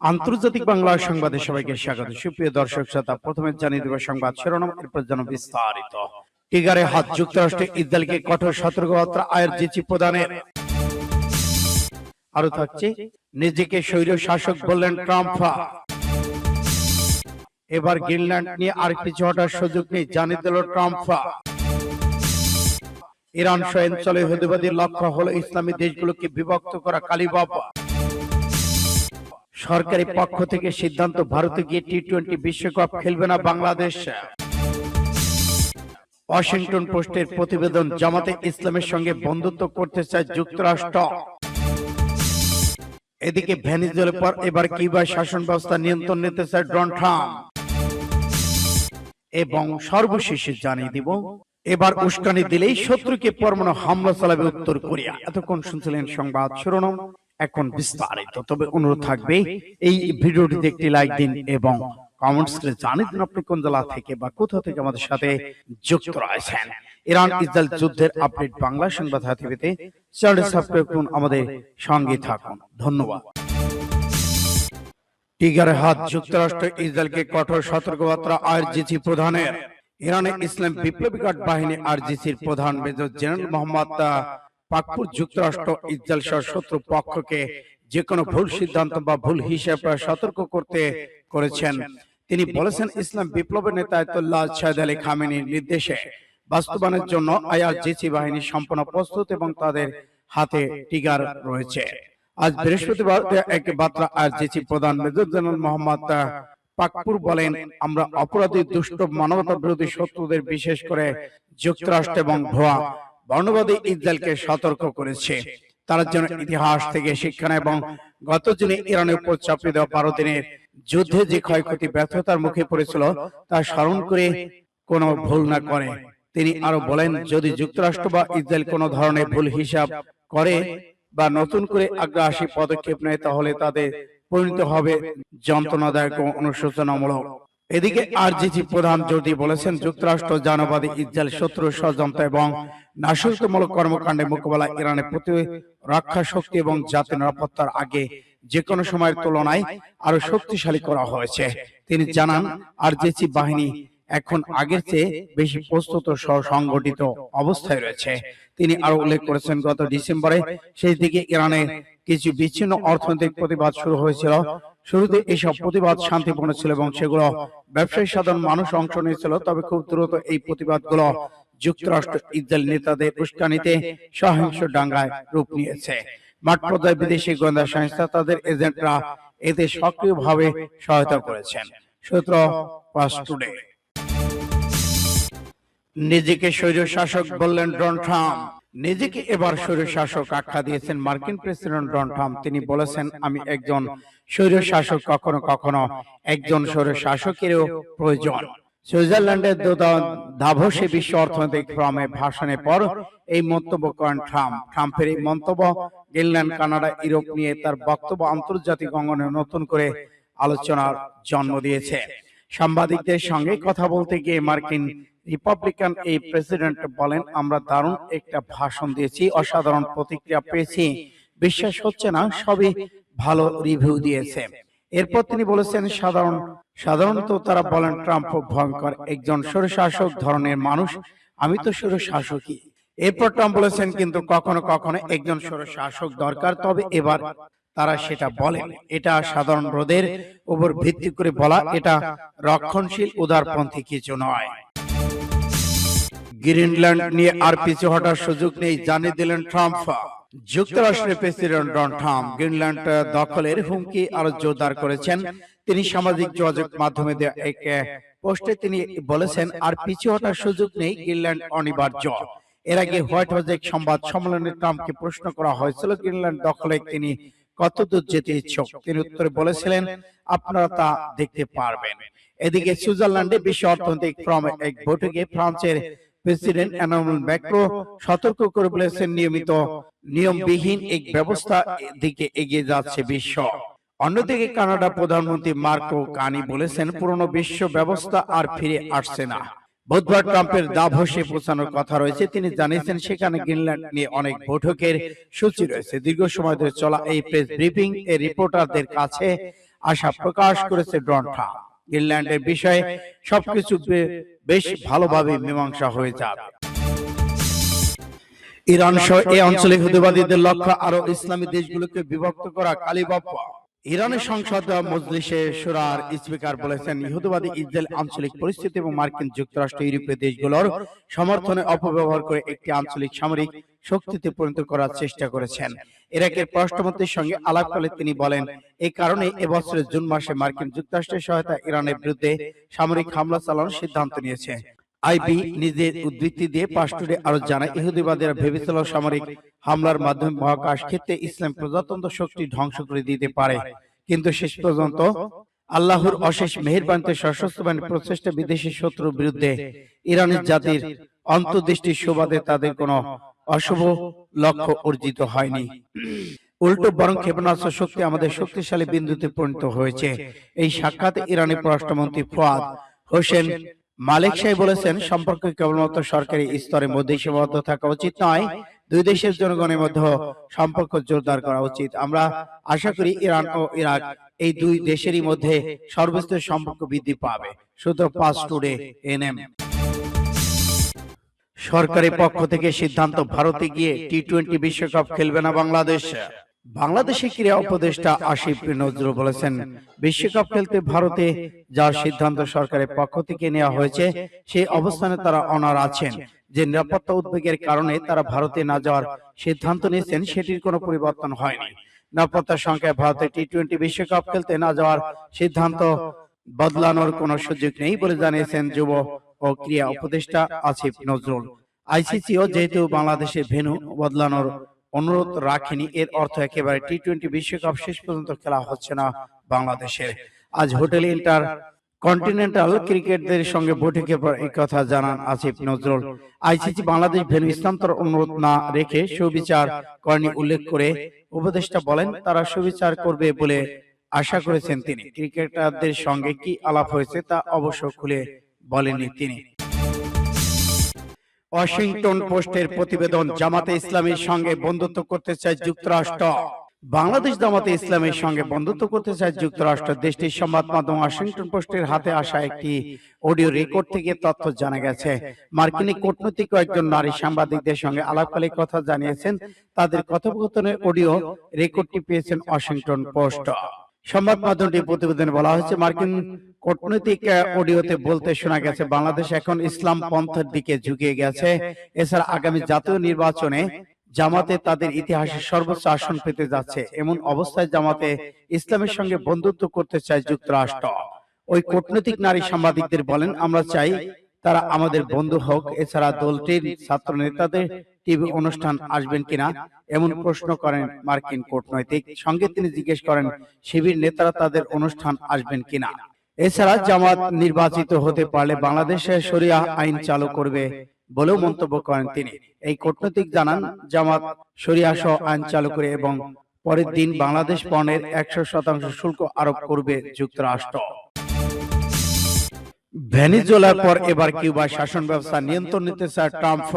আন্তর্জাতিক বাংলা সংবাদে সবাইকে স্বাগত। সুপ্রিয় দর্শক শ্রোতা প্রথমে জানিয়ে দেব সংবাদ শিরোনাম এরপর যেন বিস্তারিত। টিগারে হাত যুক্তরাষ্ট্রে ইসরায়েলকে কঠোর সতর্কবার্তা আয়ের জিচি প্রদানের। আরও থাকছে নিজেকে স্বৈর শাসক বললেন ট্রাম্প। এবার গ্রিনল্যান্ড নিয়ে আর কিছু হটার সুযোগ নেই জানিয়ে দিল ট্রাম্প। ইরান সহ অঞ্চলে হুদিবাদীর লক্ষ্য হলো ইসলামী দেশগুলোকে বিভক্ত করা কালীবাবা। সরকারি পক্ষ থেকে সিদ্ধান্ত ভারতে গিয়ে টি টোয়েন্টি বিশ্বকাপ খেলবে না বাংলাদেশ। ওয়াশিংটন পোস্টের প্রতিবেদন জামাতে ইসলামের সঙ্গে বন্ধুত্ব করতে চায় যুক্তরাষ্ট্র। এদিকে ভেনিজুয়েলার পর এবার কিউবার শাসন ব্যবস্থা নিয়ন্ত্রণ নিতে চায় ডোনাল্ড ট্রাম্প। এবং সর্বশেষে জানিয়ে দিব এবার উস্কানি দিলেই শত্রুকে পরমাণু হামলা চালাবে উত্তর কোরিয়া। এতক্ষণ শুনছিলেন সংবাদ শিরোনাম। এখন বিস্তারিত। তবে অনুরোধ থাকবে এই ভিডিওটিতে একটি লাইক দিন এবং কমেন্টস করে জানিয়ে দিন আপনি কোন জেলা থেকে বা কোথা থেকে আমাদের সাথে যুক্ত রয়েছেন। ইরান ইসরায়েল যুদ্ধের আপডেট বাংলা সংবাদ হাতিভিতে চ্যানেল সাবস্ক্রাইব করুন আমাদের সঙ্গে থাকুন। ধন্যবাদ। টিগারের হাত যুক্তরাষ্ট্র ইসরায়েলকে কঠোর সতর্কবার্তা আরজিসি প্রধানের ইরানের ইসলাম বিপ্লবী গার্ড বাহিনী আরজিসির প্রধান মেজর জেনারেল মোহাম্মদ পাকপুর যুক্তরাষ্ট্র ইসরায়েল সহ শত্রু পক্ষকে যে কোনো ভুল সিদ্ধান্ত বা ভুল হিসাব সতর্ক করতে করেছেন। তিনি বলেছেন ইসলাম বিপ্লবের নেতা আয়তুল্লাহ শাহেদ আলী খামেনির নির্দেশে বাস্তবায়নের জন্য আইআরজিসি বাহিনী সম্পূর্ণ প্রস্তুত এবং তাদের হাতে টিগার রয়েছে। আজ বৃহস্পতিবার এক বার্তা আইআরজিসি প্রধান মেজর জেনারেল মোহাম্মদ পাকপুর বলেন আমরা অপরাধী দুষ্ট মানবতা বিরোধী শত্রুদের বিশেষ করে যুক্তরাষ্ট্র এবং ভুয়া বর্ণবাদী ইসরায়েলকে সতর্ক করেছে। তারা যেন ইতিহাস থেকে শিক্ষা নেয় এবং গত দিনে ইরানের উপর চাপিয়ে দেওয়া বারো দিনের যুদ্ধে যে ক্ষয়ক্ষতি ব্যর্থতার মুখে পড়েছিল তা স্মরণ করে কোনো ভুল না করে। তিনি আরও বলেন যদি যুক্তরাষ্ট্র বা ইসরায়েল কোনো ধরনের ভুল হিসাব করে বা নতুন করে আগ্রাসী পদক্ষেপ নেয় তাহলে তাদের পরিণত হবে যন্ত্রণাদায়ক ও অনুশোচনামূলক। এদিকে আরজিসি প্রধান জোরদি বলেছেন যুক্তরাষ্ট্র জানবাদী ইসরায়েল শত্রু ষড়যন্ত্র এবং নাশকতামূলক কর্মকাণ্ডে মোকাবেলা ইরানের প্রতি রক্ষা শক্তি এবং জাতীয় নিরাপত্তার আগে যে কোনো সময়ের তুলনায় আরও শক্তিশালী করা হয়েছে। তিনি জানান আরজিসি বাহিনী এখন আগের চেয়ে বেশি প্রস্তুত ও সংগঠিত অবস্থায় রয়েছে। তিনি আরও উল্লেখ করেছেন গত ডিসেম্বরে সেই দিকে ইরানে কিছু বিচ্ছিন্ন অর্থনৈতিক প্রতিবাদ শুরু হয়েছিল। শুরুতে এসব প্রতিবাদ শান্তিপূর্ণ ছিল এবং সেগুলো ব্যবসায়ী সাধারণ মানুষ অংশ নিয়েছিল তবে খুব দ্রুত এই প্রতিবাদগুলো যুক্তরাষ্ট্র ইসরায়েল নেতাদের উস্কানিতে সহিংস ডাঙ্গায় রূপ নিয়েছে। মাঠ পর্যায়ে বিদেশি গোয়েন্দা সংস্থা তাদের এজেন্টরা এতে সক্রিয়ভাবে সহায়তা করেছেন। সূত্র পাস টুডে। নিজেকে স্বৈর শাসক বললেন ডন ট্রাম্প। নিজেকে এবার স্বৈর শাসক আখ্যা দিয়েছেন মার্কিন প্রেসিডেন্ট ডন ট্রাম্প। তিনি বলেছেন, আমি একজন স্বৈর শাসক কখনো কখনো একজন স্বৈর শাসকেরও প্রয়োজন। সুইজারল্যান্ডের দাভসে বিশ্ব অর্থনৈতিক ফোরামে ভাষণের পর এই মন্তব্য করেন ট্রাম্প। ট্রাম্পের এই মন্তব্য গ্রিনল্যান্ড কানাডা, ইউরোপ নিয়ে তার বক্তব্য আন্তর্জাতিক অঙ্গনে নতুন করে আলোচনার জন্ম দিয়েছে। সাংবাদিকদের সঙ্গে কথা বলতে গিয়ে মার্কিন রিপাবলিকান এই প্রেসিডেন্ট বলেন, আমরা দারুণ একটা ভাষণ দিয়েছি, অসাধারণ প্রতিক্রিয়া পেয়েছি। বিশ্বাস হচ্ছে না, সবই ভালো রিভিউ দিয়েছে। এরপর তিনি বলেছেন, সাধারণ, সাধারণত তারা বলেন, ট্রাম্প ভয়ঙ্কর, একজন স্বরশাসক ধরনের মানুষ, আমি তো স্বরশাসকই। এরপর ট্রাম্প বলেছেন, কিন্তু কখনো কখনো একজন স্বরশাসক দরকার, তবে এবার তারা সেটা বলেন। এটা সাধারণ রোদের উপর ভিত্তি করে বলা, এটা রক্ষণশীল উদারপন্থী কিছু নয়। গ্রিনল্যান্ড নিয়ে আর পিছু হটার সুযোগ নেই, জানিয়ে দিলেন ট্রাম্প। যুক্তরাষ্ট্রের প্রেসিডেন্ট ডন ট্রাম্প গ্রিনল্যান্ড দখলের হুমকি আরও জোরদার করেছেন। তিনি সামাজিক যোগাযোগ মাধ্যমে এক পোস্টে তিনি বলেছেন, আর পিছু হটার সুযোগ নেই, গ্রিনল্যান্ড অনিবার্য। এর আগে হোয়াইট হাউসে এক সংবাদ সম্মেলনে ট্রাম্পকে প্রশ্ন করা হয়েছিল, গ্রিনল্যান্ড দখলে তিনি কতদূর যেতে ইচ্ছুক? তিনি উত্তরে বলেছিলেন, আপনারা তা দেখতে পারবেন। এদিকে সুইজারল্যান্ডে বিশ্ব অর্থনৈতিক ফোরাম এক বৈঠকে ফ্রান্সের প্রেসিডেন্ট এনামুল ম্যাক্রো সতর্ক করে বলেছেন নিয়মিত নিয়মবিহীন এক ব্যবস্থা দিকে এগিয়ে যাচ্ছে বিশ্ব। অন্যদিকে কানাডা প্রধানমন্ত্রী মার্কো কানি বলেছেন, পুরনো বিশ্ব ব্যবস্থা আর ফিরে আসছে না। বুধবার ট্রাম্পের দাভসে পৌঁছানোর কথা রয়েছে। তিনি জানিয়েছেন, সেখানে গ্রিনল্যান্ড নিয়ে অনেক বৈঠকের সূচি রয়েছে। দীর্ঘ সময় ধরে চলা এই প্রেস ব্রিফিং এর রিপোর্টারদের কাছে আশা প্রকাশ করেছে ডোনাল্ড ট্রাম্প। গ্রিনল্যান্ডের বিষয়ে সবকিছু বেশ ভালোভাবে মীমাংসা হয়ে যাবে। ইরান সহ এই অঞ্চলে হুদিবাদীদের লক্ষ্য আরও ইসলামী দেশগুলোকে বিভক্ত করা কালিবাপ্পা ইরানের সংসদ মজলিসে সুরার স্পিকার বলেছেন ইহুদিবাদী ইসরায়েল আঞ্চলিক পরিস্থিতি এবং মার্কিন যুক্তরাষ্ট্র ইউরোপীয় দেশগুলোর সমর্থনে অপব্যবহার করে একটি আঞ্চলিক সামরিক শক্তিতে পরিণত করার চেষ্টা করেছেন। ইরাকের পররাষ্ট্রমন্ত্রীর সঙ্গে আলাপকালে তিনি বলেন এই কারণে এবছরের জুন মাসে মার্কিন যুক্তরাষ্ট্রের সহায়তা ইরানের বিরুদ্ধে সামরিক হামলা চালানোর সিদ্ধান্ত নিয়েছে। আইবি নিজের উদ্ধৃতি দিয়ে পাস্টুরে আরও জানায় ইহুদিবাদীরা ভেবেছিল সামরিক হামলার মাধ্যমে মহাকাশ ক্ষেত্রে ইসলাম প্রজাতন্ত্র শক্তি ধ্বংস করে দিতে পারে। কিন্তু শেষ পর্যন্ত আল্লাহর অশেষ মেহেরবানিতে সশস্ত্র বাহিনীর প্রচেষ্টা বিদেশি শত্রুর বিরুদ্ধে ইরানের জাতির অন্তর্দৃষ্টির সুবাদে তাদের কোনো অশুভ লক্ষ্য অর্জিত হয়নি। উল্টো বরং ক্ষেপণাস্ত্র শক্তি আমাদের শক্তিশালী বিন্দুতে পরিণত হয়েছে। এই সাক্ষাৎ ইরানের পররাষ্ট্রমন্ত্রী ফুয়াদ হোসেন মালিক সাহেব বলেছেন সম্পর্ক কেবলমাত্র সরকারি স্তরের মধ্যে সীমাবদ্ধ থাকা উচিত নয় দুই দেশের জনগণের মধ্যে সম্পর্ক জোরদার করা উচিত। আমরা আশা করি ইরান ও ইরাক এই দুই দেশেরই মধ্যে সর্বস্তরের সম্পর্ক বৃদ্ধি পাবে। সূত্র পাঁচ টুডে এনএম। সরকারের পক্ষ থেকে সিদ্ধান্ত ভারতে গিয়ে টি টোয়েন্টি বিশ্বকাপ খেলবে না বাংলাদেশ। বাংলাদেশি ক্রীড়া উপদেষ্টা আসিফ নজরুল বলেছেন বিশ্বকাপ খেলতে ভারতে যাওয়ার সিদ্ধান্ত সরকারের পক্ষ থেকে নেওয়া হয়েছে সেই অবস্থানে তারা অনার আছেন। যে নিরাপত্তা উদ্বেগের কারণে তারা ভারতে না যাওয়ার সিদ্ধান্ত নিয়েছেন সেটির কোনো পরিবর্তন হয়নি। নিরাপত্তার সংখ্যায় ভারতে টি টোয়েন্টি বিশ্বকাপ খেলতে না যাওয়ার সিদ্ধান্ত বদলানোর কোনো সুযোগ নেই বলে জানিয়েছেন যুব ও ক্রীড়া উপদেষ্টা আসিফ নজরুল। আইসিসিও যেহেতু বাংলাদেশের ভেন্যু বদলানোর অনুরোধ রাখেনি। এর অর্থ একেবারে টি টোয়েন্টি বিশ্বকাপ শেষ পর্যন্ত খেলা হচ্ছে না বাংলাদেশের। আজ হোটেল ইন্টার কন্টিনেন্টাল ক্রিকেটদের সঙ্গে বৈঠকে পর এই কথা জানান আসিফ নজরুল। আইসিসি বাংলাদেশ ভেন্যু স্থানান্তর অনুরোধ না রেখে সুবিচার করেনি উল্লেখ করে উপদেষ্টা বলেন, তারা সুবিচার করবে বলে আশা করেছেন তিনি। ক্রিকেটারদের সঙ্গে কি আলাপ হয়েছে তা অবশ্য খুলে বলেননি তিনি। ওয়াশিংটন পোস্টের প্রতিবেদন জামাতে ইসলামীর সঙ্গে বন্ধুত্ব করতে চায় যুক্তরাষ্ট্র। বাংলাদেশ জামাতে ইসলামের সঙ্গে বন্ধুত্ব করতে চায় যুক্তরাষ্ট্র। দেশটির সংবাদ মাধ্যম ওয়াশিংটন পোস্টের হাতে আসা একটি অডিও রেকর্ড থেকে তথ্য জানা গেছে। মার্কিনী কূটনৈতিক কয়েকজন নারী সাংবাদিকদের সঙ্গে আলাপকালে কথা জানিয়েছেন। তাদের কথোপকথনের অডিও রেকর্ডটি পেয়েছেন ওয়াশিংটন পোস্ট সংবাদ মাধ্যমটির প্রতিবেদনে বলা হয়েছে, মার্কিন কূটনৈতিক অডিওতে বলতে শোনা গেছে, বাংলাদেশ এখন ইসলাম পন্থের দিকে ঝুঁকে গেছে। এছাড়া আগামী জাতীয় নির্বাচনে জামাতে তাদের ইতিহাসে সর্বোচ্চ আসন পেতে যাচ্ছে। এমন অবস্থায় জামাতে ইসলামের সঙ্গে বন্ধুত্ব করতে চায় যুক্তরাষ্ট্র। ওই কূটনৈতিক নারী সাংবাদিকদের বলেন, আমরা চাই তারা আমাদের বন্ধু হোক। এছাড়া দলটির ছাত্র নেতাদের টিভি অনুষ্ঠান আসবেন কিনা? এমন প্রশ্ন করেন মার্কিন কূটনৈতিক। সঙ্গে তিনি জিজ্ঞেস করেন শিবির নেতারা তাদের অনুষ্ঠান আসবেন কিনা? এছাড়া জামাত নির্বাচিত হতে পারলে বাংলাদেশে শরিয়া আইন চালু করবে বলেও মন্তব্য করেন তিনি। এই কূটনৈতিক জানান জামাত শরিয়া সহ আইন চালু করে এবং পরের দিন বাংলাদেশ পণ্যের একশো শতাংশ শুল্ক আরোপ করবে যুক্তরাষ্ট্র। ভেনিজুয়েলার পর এবার কিউবার শাসন ব্যবস্থা নিয়ন্ত্রণ নিতে চায় ট্রাম্প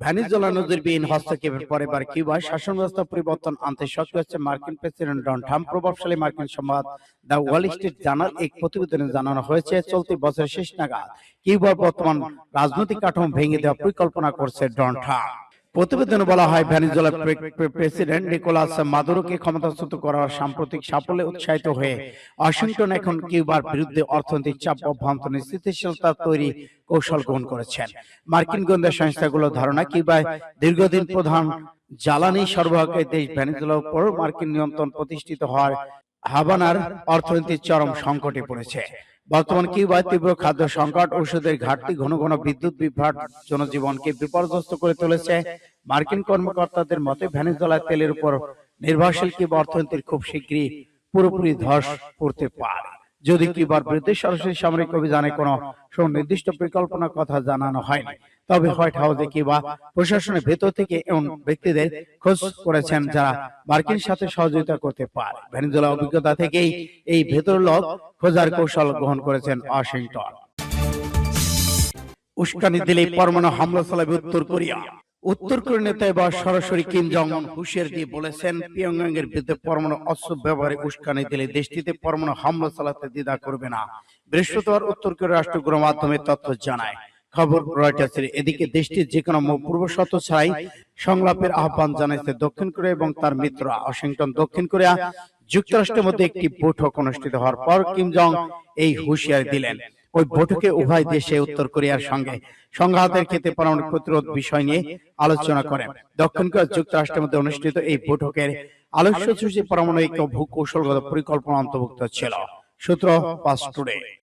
ভেনিজুয়েলা নজিরবিহীন হস্তক্ষেপের পরে এবার কিউবায় শাসন ব্যবস্থা পরিবর্তন আনতে সক্রিয় হচ্ছে মার্কিন প্রেসিডেন্ট ডোনাল্ড ট্রাম্প। প্রভাবশালী মার্কিন সংবাদ দ্য ওয়াল স্ট্রিট জার্নাল এক প্রতিবেদনে জানানো হয়েছে চলতি বছরের শেষ নাগাদ কিউবার বর্তমান রাজনৈতিক কাঠামো ভেঙে দেওয়া পরিকল্পনা করছে ডোনাল্ড ট্রাম্প। প্রতিবেদনে বলা হয়, ভেনিজুয়েলার প্রে- প্রে- প্রেসিডেন্ট নিকোলাস মাদুরোকে ক্ষমতাচ্যুত করার সাম্প্রতিক সাফল্যে উৎসাহিত হয়ে ওয়াশিংটন এখন কিউবার বিরুদ্ধে অর্থনৈতিক চাপ অভ্যন্তরীণ স্থিতিশীলতা তৈরি কৌশল গ্রহণ করেছেন। মার্কিন গোয়েন্দা সংস্থাগুলোর ধারণা, কিউবায় দীর্ঘদিন প্রধান জ্বালানি সরবরাহকারী দেশ ভেনিজুয়েলার উপর মার্কিন নিয়ন্ত্রণ প্রতিষ্ঠিত হওয়ার হাবানার অর্থনীতির চরম সংকটে পড়েছে। বর্তমান কি কিউবায় তীব্র খাদ্য সংকট ওষুধের ঘাটতি ঘন ঘন বিদ্যুৎ বিভ্রাট জনজীবনকে বিপর্যস্ত করে তুলেছে। মার্কিন কর্মকর্তাদের মতে ভেনেজুয়েলার তেলের উপর নির্ভরশীল কি অর্থনীতির খুব শীঘ্রই পুরোপুরি ধস পড়তে পারে। যদি কিউবার বিরুদ্ধে সরাসরি সামরিক অভিযানে কোনো সুনির্দিষ্ট পরিকল্পনার কথা জানানো হয়নি। তবে হোয়াইট হাউসে কিউবা প্রশাসনের ভেতর থেকে এমন ব্যক্তিদের খোঁজ করেছেন যারা মার্কিন সাথে সহযোগিতা করতে পারে। ভেনেজুয়েলা অভিজ্ঞতা থেকেই এই ভেতর লোক খোঁজার কৌশল গ্রহণ করেছেন ওয়াশিংটন। উস্কানি দিলে পরমাণু হামলা চালাবে উত্তর কোরিয়া। উত্তর কোরিয়ার নেতা এবার সরাসরি কিম জং উন হুঁশিয়ার দিয়ে বলেছেন পিয়ংয়াং এর বিরুদ্ধে পরমাণু অস্ত্র ব্যবহারে উস্কানি দিলে দেশটিতে পরমাণু হামলা চালাতে দ্বিধা করবে না। বৃহস্পতিবার উত্তর কোরিয়ার রাষ্ট্র গণমাধ্যমে তথ্য জানায়। খবর রয়টার্সের এদিকে দেশটির যে কোনো পূর্ব শত ছাড়াই সংলাপের আহ্বান জানাইছে দক্ষিণ কোরিয়া এবং তার মিত্র ওয়াশিংটন। দক্ষিণ কোরিয়া যুক্তরাষ্ট্রের মধ্যে একটি বৈঠক অনুষ্ঠিত হওয়ার পর কিম জং এই হুঁশিয়ারি দিলেন। ওই বৈঠকে উভয় দেশে উত্তর কোরিয়ার সঙ্গে সংঘাতের ক্ষেত্রে পরমাণু প্রতিরোধ বিষয় নিয়ে আলোচনা করেন। দক্ষিণ কোরিয়া যুক্তরাষ্ট্রের মধ্যে অনুষ্ঠিত এই বৈঠকের আলোচ্য সূচি পারমাণবিক ও ভূ কৌশলগত পরিকল্পনা অন্তর্ভুক্ত ছিল। সূত্র পাস টুডে।